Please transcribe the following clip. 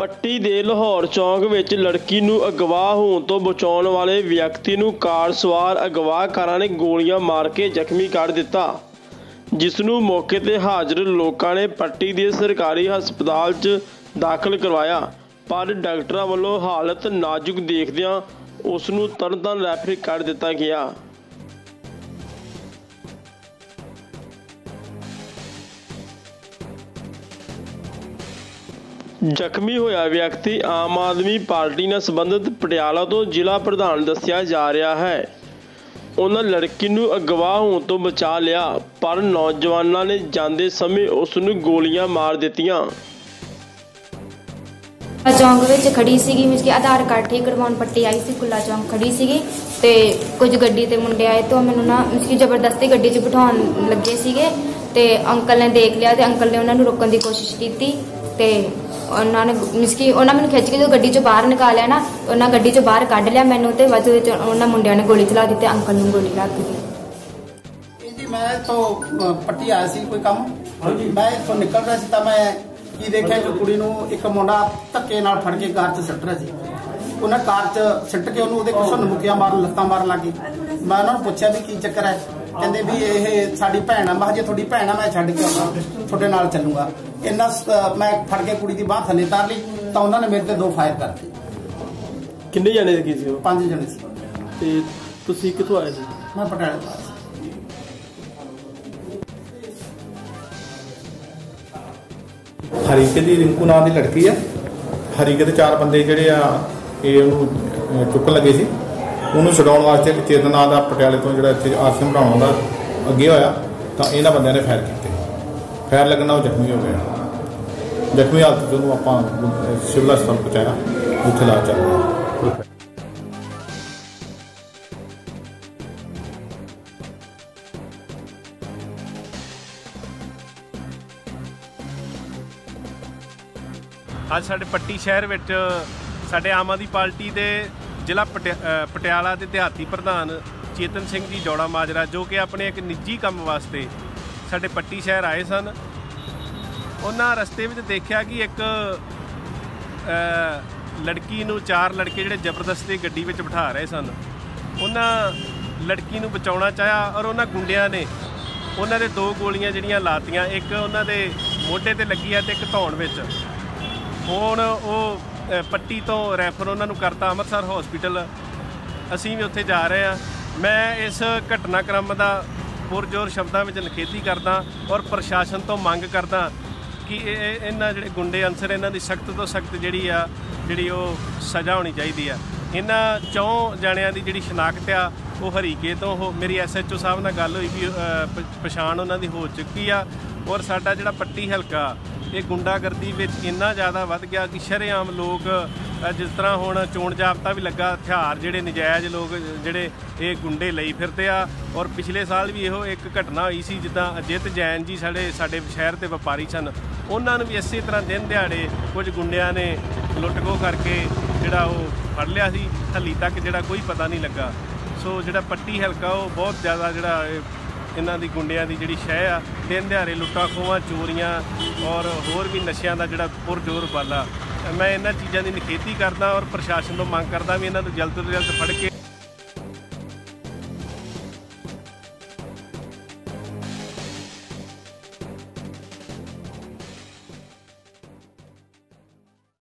ਪੱਟੀ ਦੇ ਲਾਹੌਰ ਚੌਂਕ ਵਿੱਚ ਲੜਕੀ ਨੂੰ ਅਗਵਾ ਹੋਣ ਤੋਂ ਬਚਾਉਣ ਵਾਲੇ ਵਿਅਕਤੀ ਨੂੰ ਕਾਰ ਸਵਾਰ ਅਗਵਾਕਾਰਾਂ ਨੇ ਗੋਲੀਆਂ ਮਾਰ ਕੇ ਜ਼ਖਮੀ ਕਰ ਦਿੱਤਾ। ਜਿਸ ਨੂੰ ਮੌਕੇ ਤੇ ਹਾਜ਼ਰ ਲੋਕਾਂ ਨੇ ਪੱਟੀ ਦੇ ਸਰਕਾਰੀ ਹਸਪਤਾਲ 'ਚ ਦਾਖਲ ਕਰਵਾਇਆ। ਪਰ ਡਾਕਟਰਾਂ ਵੱਲੋਂ ਹਾਲਤ ਨਾਜ਼ੁਕ ਦੇਖਦਿਆਂ ਉਸ ਨੂੰ ਤਰਨਤਾਰਨ ਰੈਫਰ ਕਰ ਦਿੱਤਾ ਗਿਆ। ਜ਼ਖਮੀ ਹੋਇਆ ਵਿਅਕਤੀ ਆਮ ਆਦਮੀ ਪਾਰਟੀ ਨਾਲ ਸੰਬੰਧਿਤ ਪਟਿਆਲਾ ਤੋਂ ਜ਼ਿਲ੍ਹਾ ਪ੍ਰਧਾਨ ਦੱਸਿਆ ਜਾ ਰਿਹਾ ਹੈ। ਉਹਨਾਂ ਲੜਕੀ ਨੂੰ ਅਗਵਾ ਹੋਣ ਤੋਂ ਬਚਾ ਲਿਆ, ਪਰ ਨੌਜਵਾਨਾਂ ਨੇ ਜਾਂਦੇ ਸਮੇਂ ਉਸ ਨੂੰ ਗੋਲੀਆਂ ਮਾਰ ਦਿੱਤੀਆਂ। ਚੌਂਕ ਵਿੱਚ ਖੜੀ ਸੀਗੀ ਮਿਸ ਆਧਾਰ ਕਾਰਡ ਠੀਕ ਕਰਵਾਉਣ ਪੱਟੀ ਆਈ ਸੀ, ਕੁੱਲਾ ਚੌਂਕ ਖੜੀ ਸੀਗੀ ਤੇ ਕੁਝ ਗੱਡੀ ਤੇ ਮੁੰਡੇ ਆਏ ਤੋਂ ਮੈਨੂੰ ਨਾ ਮਿਸ ਜ਼ਬਰਦਸਤੀ ਗੱਡੀ 'ਚ ਬਿਠਾਉਣ ਲੱਗੇ ਸੀਗੇ ਤੇ ਅੰਕਲ ਨੇ ਦੇਖ ਲਿਆ ਤੇ ਅੰਕਲ ਨੇ ਉਹਨਾਂ ਨੂੰ ਰੋਕਣ ਦੀ ਕੋਸ਼ਿਸ਼ ਕੀਤੀ। ਤੇ ਉਹਨਾਂ ਨੇ ਮਿਸ ਕਿ ਉਹਨਾਂ ਮੈਨੂੰ ਖਿੱਚ ਕੇ ਜਦੋਂ ਗੱਡੀ 'ਚੋਂ ਬਾਹਰ ਨਿਕਾਲਿਆ ਨਾ ਉਹਨਾਂ ਗੱਡੀ 'ਚੋਂ ਬਾਹਰ ਕੱਢ ਲਿਆ ਮੈਨੂੰ ਤੇ ਬਾਅਦ ਵਿੱਚ ਉਹਨਾਂ ਮੁੰਡਿਆਂ ਨੇ ਗੋਲੀ ਚਲਾ ਦਿੱਤੀ ਅੰਕਲ ਨੂੰ ਗੋਲੀ ਲੱਗ ਗਈ। ਜੀ ਮੈਂ ਤੋਂ ਪੱਟੀ ਆਇਆ ਸੀ ਕੋਈ ਕੰਮ? ਮੈਂ ਇੱਥੋਂ ਨਿਕਲ ਰਿਹਾ ਸੀ ਤਾਂ ਮੈਂ ਕੀ ਦੇਖਿਆ ਕਿ ਕੁੜੀ ਨੂੰ ਇੱਕ ਮੁੰਡਾ ਧੱਕੇ ਨਾਲ ਫੜ ਕੇ ਕਾਰ 'ਚ ਸਿੱਟ ਰਿਹਾ ਸੀ। ਉਹਨਾਂ ਕਾਰ 'ਚ ਸਿੱਟ ਕੇ ਉਹਨੂੰ ਉਹਦੇ ਕੁਛ ਨਮੁਕੀਆਂ ਮਾਰਨ ਲੱਤਾਂ ਮਾਰਨ ਲੱਗੀ ਮੈਂ ਉਹਨਾਂ ਨੂੰ ਪੁੱਛਿਆ ਵੀ ਕੀ ਚੱਕਰ ਹੈ? ਕਹਿੰਦੇ ਵੀ ਇਹ ਸਾਡੀ ਭੈਣ ਆ। ਮੈਂ ਜੇ ਤੁਹਾਡੀ ਭੈਣ ਆ ਮੈਂ ਛੱਡ ਕੇ ਆਉਣਾ ਤੁਹਾਡੇ ਨਾਲ ਚੱਲੂਗਾ। ਇੰਨਾ ਮੈਂ ਫੜ ਕੇ ਕੁੜੀ ਦੀ ਬਾਹ ਥੱਲੇ ਤਾਰ ਲਈ ਤਾਂ ਉਹਨਾਂ ਨੇ ਮੇਰੇ ਤੇ ਦੋ ਫਾਇਰ ਕਰਤੇ ਕਿੰਨੇ ਜਣੇ ਸੀ ਸੀ ਉਹ? ਪੰਜ ਜਣੇ ਸੀ। ਤੇ ਤੁਸੀਂ ਕਿੱਥੋਂ ਆਏ ਸੀ? ਮੈਂ ਪਟਿਆਲੇ ਤੋਂ ਆਇਆ ਹਰੀਕੇ ਦੀ ਰਿੰਕੂ ਨਾਂ ਦੀ ਲੜਕੀ ਆ। ਹਰੀਕੇ ਦੇ ਚਾਰ ਬੰਦੇ ਜਿਹੜੇ ਆ ਇਹ ਉਹਨੂੰ ਚੁੱਕਣ ਲੱਗੇ ਸੀ। ਉਹਨੂੰ ਛਡਾਉਣ ਵਾਸਤੇ ਇੱਕ ਚੇਤਨ ਨਾਂ ਦਾ ਪਟਿਆਲੇ ਤੋਂ ਜਿਹੜਾ ਇੱਥੇ ਆਸ਼ਰਮ ਬਣਾਉਣ ਦਾ ਅੱਗੇ ਹੋਇਆ ਤਾਂ ਇਹਨਾਂ ਬੰਦਿਆਂ ਨੇ ਫਾਇਰ ਕੀਤੇ। ਫਾਇਰ ਲੱਗਣ ਨਾਲ ਉਹ ਜ਼ਖਮੀ ਹੋ ਗਿਆ ਜ਼ਖਮੀ ਹਾਲਤ 'ਚ ਉਹਨੂੰ ਆਪਾਂ ਅਹ, ਸਿਵਲ ਹਸਪਤਾਲ ਪਹੁੰਚਾਇਆ ਉੱਥੇ ਇਲਾਜ ਚੱਲ ਰਿਹਾ। ਅੱਜ ਸਾਡੇ ਪੱਟੀ ਸ਼ਹਿਰ ਵਿੱਚ ਸਾਡੇ ਆਮ ਆਦਮੀ ਪਾਰਟੀ ਦੇ ਜ਼ਿਲ੍ਹਾ ਪਟਿਆ- ਪਟਿਆਲਾ ਦੇ ਦਿਹਾਤੀ ਪ੍ਰਧਾਨ ਚੇਤਨ ਸਿੰਘ ਜੀ ਜੋੜਾ ਮਾਜਰਾ, ਜੋ ਕਿ ਆਪਣੇ ਇੱਕ ਨਿੱਜੀ ਕੰਮ ਵਾਸਤੇ ਸਾਡੇ ਪੱਟੀ ਸ਼ਹਿਰ ਆਏ ਸਨ। ਉਹਨਾਂ ਰਸਤੇ ਵਿੱਚ ਦੇਖਿਆ ਕਿ ਇੱਕ ਲੜਕੀ ਨੂੰ ਚਾਰ ਲੜਕੇ ਜਿਹੜੇ ਜ਼ਬਰਦਸਤੀ ਗੱਡੀ ਵਿੱਚ ਬਿਠਾ ਰਹੇ ਸਨ। ਉਹਨਾਂ ਲੜਕੀ ਨੂੰ ਬਚਾਉਣਾ ਚਾਹਿਆ ਔਰ ਉਹਨਾਂ ਗੁੰਡਿਆਂ ਨੇ ਉਹਨਾਂ ਦੇ ਦੋ ਗੋਲੀਆਂ ਜਿਹੜੀਆਂ ਲਾਤੀਆਂ, ਇੱਕ ਉਹਨਾਂ ਦੇ ਮੋਢੇ ਤੇ ਲੱਗੀ ਹੈ ਤੇ ਇੱਕ ਧੌਣ ਵਿੱਚ। ਹੁਣ ਉਹ ਪੱਟੀ ਤੋਂ ਰੈਫਰ ਉਹਨਾਂ ਨੂੰ ਕਰਤਾ, ਅੰਮ੍ਰਿਤਸਰ ਹਸਪੀਟਲ ਅਸੀਂ ਵੀ ਉੱਥੇ ਜਾ ਰਹੇ ਹਾਂ। ਮੈਂ ਇਸ ਘਟਨਾਕ੍ਰਮ ਦਾ ਪੁਰਜੋਰ ਸ਼ਬਦਾਂ ਵਿੱਚ ਨਿਖੇਧੀ ਕਰਦਾ ਔਰ ਪ੍ਰਸ਼ਾਸਨ ਤੋਂ ਮੰਗ ਕਰਦਾ ਕਿ ਇਹ ਇਹਨਾਂ ਜਿਹੜੇ ਗੁੰਡੇ ਅਨਸਰ, ਇਹਨਾਂ ਦੀ ਸਖਤ ਤੋਂ ਸਖਤ ਜਿਹੜੀ ਆ, ਜਿਹੜੀ ਉਹ ਸਜ਼ਾ ਹੋਣੀ ਚਾਹੀਦੀ ਆ। ਇਹਨਾਂ ਚੌਂ ਜਣਿਆਂ ਦੀ ਜਿਹੜੀ ਸ਼ਨਾਖਤ ਆ, ਉਹ ਹਰੀਕੇ ਤੋਂ ਉਹ ਮੇਰੀ ਐਸਐਚਓ ਸਾਹਿਬ ਨਾਲ ਗੱਲ ਹੋਈ ਵੀ ਪਛਾਣ ਉਹਨਾਂ ਦੀ ਹੋ ਚੁੱਕੀ ਆ। ਔਰ ਸਾਡਾ ਜਿਹੜਾ ਪੱਟੀ ਹਲਕਾ ਇਹ ਗੁੰਡਾਗਰਦੀ ਵਿੱਚ ਇੰਨਾ ਜ਼ਿਆਦਾ ਵੱਧ ਗਿਆ ਕਿ ਸ਼ਰੇਆਮ ਲੋਕ ਜਿਸ ਤਰ੍ਹਾਂ ਹੁਣ ਚੋਣ ਜਾਬਤਾ ਵੀ ਲੱਗਾ, ਹਥਿਆਰ ਜਿਹੜੇ ਨਜਾਇਜ਼ ਲੋਕ, ਜਿਹੜੇ ਇਹ ਗੁੰਡੇ ਲਈ ਫਿਰਦੇ ਆ। ਔਰ ਪਿਛਲੇ ਸਾਲ ਵੀ ਇਹੋ ਇੱਕ ਘਟਨਾ ਹੋਈ ਸੀ, ਜਿੱਦਾਂ ਅਜਿਤ ਜੈਨ ਜੀ ਸਾਡੇ ਸਾਡੇ ਸ਼ਹਿਰ ਦੇ ਵਪਾਰੀ ਸਨ। ਉਹਨਾਂ ਨੂੰ ਵੀ ਇਸੇ ਤਰ੍ਹਾਂ ਦਿਨ ਦਿਹਾੜੇ ਕੁਝ ਗੁੰਡਿਆਂ ਨੇ ਲੁੱਟਖੋ ਕਰਕੇ ਜਿਹੜਾ ਉਹ ਫੜ ਲਿਆ ਸੀ। ਹਲੀ ਤੱਕ ਜਿਹੜਾ ਕੋਈ ਪਤਾ ਨਹੀਂ ਲੱਗਾ। ਸੋ ਜਿਹੜਾ ਪੱਟੀ ਹਲਕਾ, ਉਹ ਬਹੁਤ ਜ਼ਿਆਦਾ ਜਿਹੜਾ ਇਹਨਾਂ ਦੀ ਗੁੰਡਿਆਂ ਦੀ ਜਿਹੜੀ ਸ਼ਹਿ ਆ ਦਿਨ ਦਿਹਾੜੇ ਲੁੱਟਾਂ, ਖੋਹਾਂ, ਚੋਰੀਆਂ ਔਰ ਹੋਰ ਵੀ ਨਸ਼ਿਆਂ ਦਾ ਜਿਹੜਾ ਪੁਰਜੋਰ ਬਾਲਾ। ਮੈਂ ਇਹਨਾਂ ਚੀਜ਼ਾਂ ਦੀ ਨਿਖੇਧੀ ਕਰਦਾ ਔਰ ਪ੍ਰਸ਼ਾਸਨ ਤੋਂ ਮੰਗ ਕਰਦਾ ਵੀ ਇਹਨਾਂ ਨੂੰ ਜਲਦ ਤੋਂ ਜਲਦ ਫੜ ਕੇ